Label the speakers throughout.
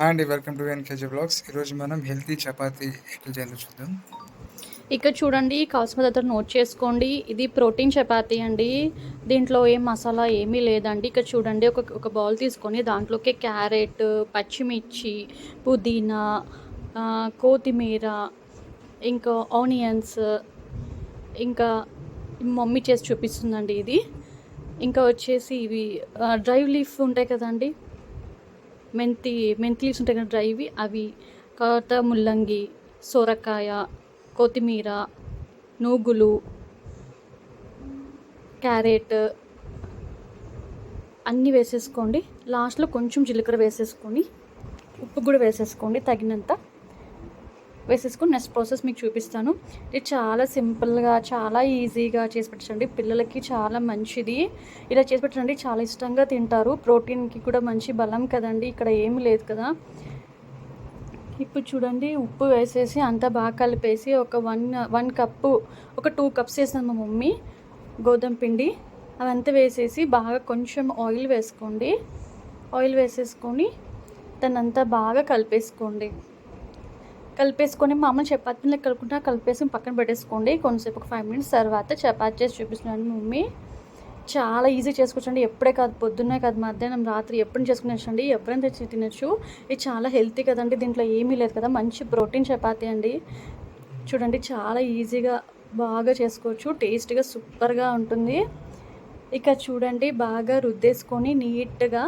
Speaker 1: Hi అండి welcome to NKG blogs. ఈరోజు మనం హెల్తీ చపాతీ ఎట్లా చేయాలో చూద్దాం.
Speaker 2: ఇక్కడ చూడండి కావాల్సిన దగ్గర నోట్ చేసుకోండి. ఇది ప్రోటీన్ చపాతీ అండి. దీంట్లో ఏం మసాలా ఏమీ లేదండి. ఇక్కడ చూడండి ఒక ఒక బౌల్ తీసుకొని దాంట్లోకి క్యారెట్ పచ్చిమిర్చి పుదీనా కొత్తిమీర ఇంకా ఆనియన్స్ ఇంకా మమ్మీ చేసి చూపిస్తుందండి ఇది. ఇంకా వచ్చేసి ఇవి డ్రైవ్ లీఫ్ ఉంటాయి కదండి. మెంతి మెంతి లీవ్స్ ఉంటాయి కదా డ్రైవి అవి తర్వాత ముల్లంగి సొరకాయ కొత్తిమీర నూగులు క్యారెట్ అన్నీ వేసేసుకోండి. లాస్ట్లో కొంచెం జీలకర్ర వేసేసుకొని ఉప్పు కూడా వేసేసుకోండి తగినంత. వేసేసుకుని నెక్స్ట్ ప్రాసెస్ మీకు చూపిస్తాను. ఇది చాలా సింపుల్గా చాలా ఈజీగా చేసి పెట్టండి పిల్లలకి చాలా మంచిది. ఇలా చేసి పెట్టండి చాలా ఇష్టంగా తింటారు. ప్రోటీన్కి కూడా మంచి బలం కదండి ఇక్కడ ఏమి లేదు కదా. ఇప్పుడు చూడండి ఉప్పు వేసేసి అంతా బాగా కలిపేసి ఒక వన్ వన్ కప్పు ఒక టూ కప్స్ వేసాను మా మమ్మీ. గోధుమ పిండి అవంతా వేసేసి బాగా కొంచెం ఆయిల్ వేసుకోండి. ఆయిల్ వేసేసుకొని దాన్ని అంతా బాగా కలిపేసుకోండి. కలిపేసుకొని మామూలు చపాతీ పిండి కలుపుకుంటా కలిపేసి పక్కన పెట్టేసుకోండి. కొంతసేపు ఒక ఫైవ్ మినిట్స్ తర్వాత చపాతీ చేసి చూపిస్తున్నాను మమ్మీ. చాలా ఈజీ చేసుకోవచ్చండి. ఎప్పుడే కాదు పొద్దున్నే కాదు మధ్యాహ్నం రాత్రి ఎప్పుడు చేసుకునేసండి ఎవరైనా తెచ్చి తినచ్చు. ఇది చాలా హెల్తీ కదండి. దీంట్లో ఏమీ లేదు కదా. మంచి ప్రోటీన్ చపాతీ అండి. చూడండి చాలా ఈజీగా బాగా చేసుకోవచ్చు. టేస్ట్గా సూపర్గా ఉంటుంది. ఇక చూడండి బాగా రుద్దేసుకొని నీట్గా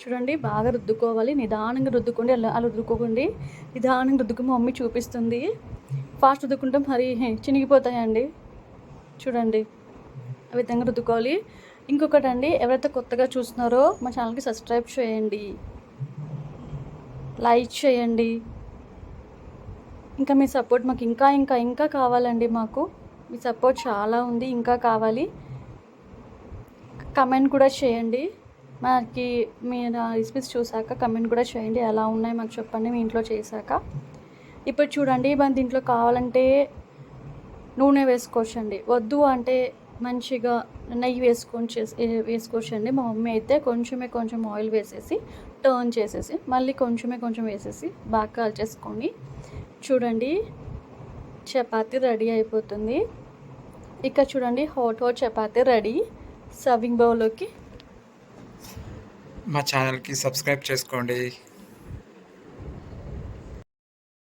Speaker 2: చూడండి బాగా రుద్దుకోవాలి నిదానంగా రుద్దుకోండి అలా అలా రుద్దుకోకండి. నిదానంగా రుద్దుకుని మా మమ్మీ చూపిస్తుంది. ఫాస్ట్ రుద్దుకుంటే మరి చినిగిపోతాయండి. చూడండి ఆ విధంగా రుద్దుకోవాలి. ఇంకొకటి అండి ఎవరైతే కొత్తగా చూస్తున్నారో మా ఛానల్కి సబ్స్క్రైబ్ చేయండి. లైక్ చేయండి. ఇంకా మీ సపోర్ట్ మాకు ఇంకా ఇంకా ఇంకా కావాలండి మాకు. మీ సపోర్ట్ చాలా ఉంది ఇంకా కావాలి. కమెంట్ కూడా చేయండి. మనకి మీరు రెసిపీస్ చూసాక కమెంట్ కూడా చేయండి ఎలా ఉన్నాయి మాకు చెప్పండి మీ ఇంట్లో చేశాక. ఇప్పుడు చూడండి మన దీంట్లో కావాలంటే నూనె వేసుకోవచ్చండి. వద్దు అంటే మంచిగా నెయ్యి వేసుకొని చేసి వేసుకోవచ్చండి. మా మమ్మీ అయితే కొంచెమే కొంచెం ఆయిల్ వేసేసి టర్న్ చేసేసి మళ్ళీ కొంచెమే కొంచెం వేసేసి బాగా కాల్చేసుకొని చూడండి చపాతీ రెడీ అయిపోతుంది. ఇక చూడండి hot hot chapati ready. Serving బౌల్లోకి
Speaker 1: మా ఛానల్కి సబ్స్క్రైబ్ చేసుకోండి.